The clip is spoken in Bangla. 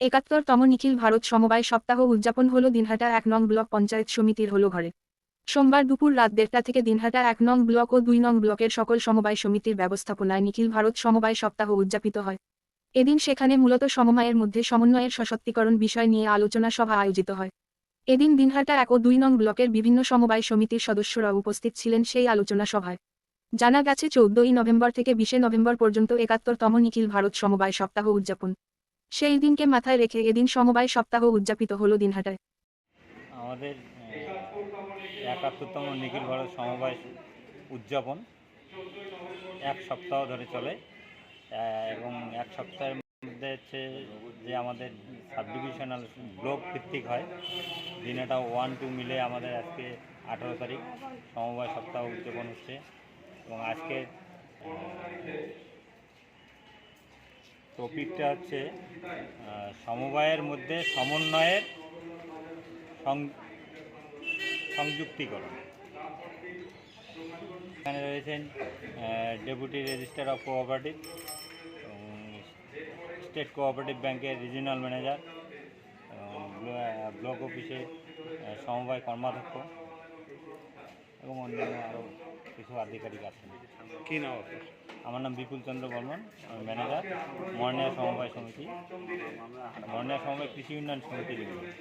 একাত্তরতম নিখিল ভারত সমবায় সপ্তাহ উদযাপন হল দিনহাটা এক নং ব্লক পঞ্চায়েত সমিতির হল ঘরে। সোমবার দুপুর রাত দেড়টা থেকে দিনহাটা এক নং ব্লক ও দুই নং ব্লকের সকল সমবায় সমিতির ব্যবস্থাপনায় নিখিল ভারত সমবায় সপ্তাহ উদযাপিত হয়। এদিন সেখানে মূলত সমবায়ের মধ্যে সমন্বয়ের সশক্তিকরণ বিষয় নিয়ে আলোচনা সভা আয়োজিত হয়। এদিন দিনহাটা এক ও দুই নং ব্লকের বিভিন্ন সমবায় সমিতির সদস্যরা উপস্থিত ছিলেন সেই আলোচনা সভায়। জানা গেছে, চৌদ্দই নভেম্বর থেকে বিশে নভেম্বর পর্যন্ত একাত্তরতম নিখিল ভারত সমবায় সপ্তাহ উদযাপন। সেই দিনকে মাথায় রেখে এদিন সমবায় সপ্তাহ উদযাপিত হল দিনহাটায়। আমাদের একাত্তরতম নিখিল ভারত সমবায় উদযাপন এক সপ্তাহ ধরে চলে এবং এক সপ্তাহের মধ্যে হচ্ছে যে আমাদের সাব ডিভিশনাল ব্লক ভিত্তিক হয় দিনেটা ওয়ান টু মিলে আমাদের আজকে আঠারো তারিখ সমবায় সপ্তাহ উদযাপন হচ্ছে এবং আজকে টপিকটা হচ্ছে সমবায়ের মধ্যে সমন্বয়ের সংযুক্তিকরণ। এখানে রয়েছেন deputy registrar of cooperative state cooperative ব্যাংকের রিজিওনাল ম্যানেজার ব্লক অফিসের আহ, সমবায় কর্মাধ্যক্ষ এবং অন্যান্য আরও কিছু আধিকারিক আছেন। কি নাম আপনার? আমার নাম বিপুল চন্দ্র বর্মন, আমি ম্যানেজার, মর্নিয়া সমবায় সমিতি। মর্নিয়া সমবায় কৃষি উন্নয়ন সমিতি লিমিটেড।